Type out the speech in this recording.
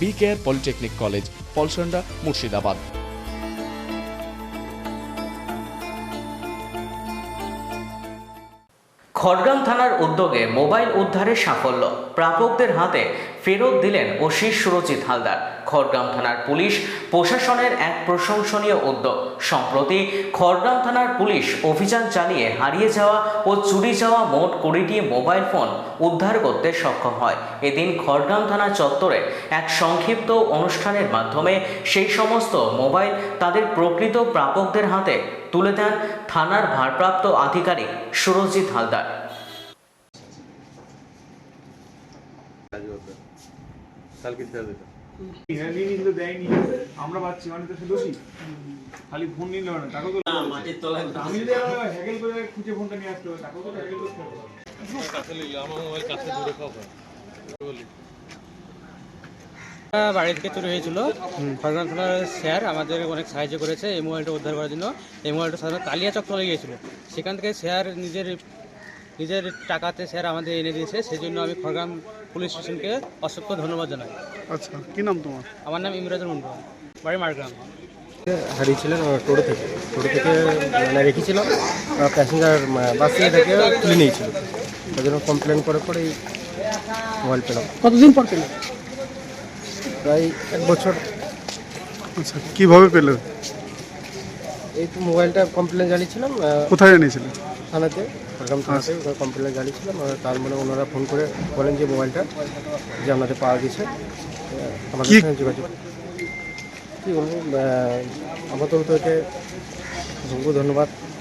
B care polytechnic college, Polsonda, Murshidabad. Khargram থানার উদ্যোগে mobile উদ্ধারে সাফল্য। প্রাপকদের হাতে ফেরত দিলেন ওসি সুরজিৎ হালদার। খড়গ্রাম থানার পুলিশ প্রশাসনের এক প্রশংসনীয় উদ্যোগ। সম্প্রতি খড়গ্রাম থানার পুলিশ অভিযান চালিয়ে হারিয়ে যাওয়া ও চুরি যাওয়া মোট কুড়িটি মোবাইল ফোন উদ্ধার করতে সক্ষম হয়। এদিন খড়গ্রাম থানা চত্বরে এক সংক্ষিপ্ত অনুষ্ঠানের মাধ্যমে সেই সমস্ত মোবাইল তাদের প্রকৃত প্রাপকদের হাতে তুলে দেন থানার ভারপ্রাপ্ত আধিকারিক সুরজিৎ হালদার। কালকে ছেড়ে দিতে। নিয়ে নিলে বাড়ি থেকে চুরি হয়েছিল স্যার আমাদের অনেক সাহায্য করেছে এই মোবাইলটা উদ্ধার করার জন্য এই মোবাইলটা সাধারণত কালিয়া চক চলে গিয়েছিল। সেখান থেকে স্যার নিজের নিজের টাকাতে স্যার আমাদের এনে দিয়েছে সেই জন্য আমি খড়গ্রাম পুলিশ স্টেশনকে অসংখ্য ধন্যবাদ জানাই। আচ্ছা কি নাম তোমার? আমার নাম ইমরাজুল মন্ডল বাড়ি মারগ্রাম হারিয়েছিলেন টোটো থেকে। টোটো থেকে মানে রেখেছিলাম প্যাসেঞ্জার বাস থেকে থেকে তুলে নিয়েছিল। তার জন্য কমপ্লেন করার পরে এই মোবাইল পেলাম। কতদিন পর পেলে? প্রায় এক বছর। আচ্ছা কীভাবে পেলে? এই তো মোবাইলটা কমপ্লেন জানিয়েছিলাম কোথায় এনেছিলেন থানাতে ঝাড়গ্রাম থানাতে কমপ্লেন জানিয়েছিলাম তার মানে ওনারা ফোন করে বলেন যে মোবাইলটা যে আপনাদের পাওয়া গেছে। আমাদের সঙ্গে যোগাযোগ। কী বলব? আপাতত ধন্যবাদ।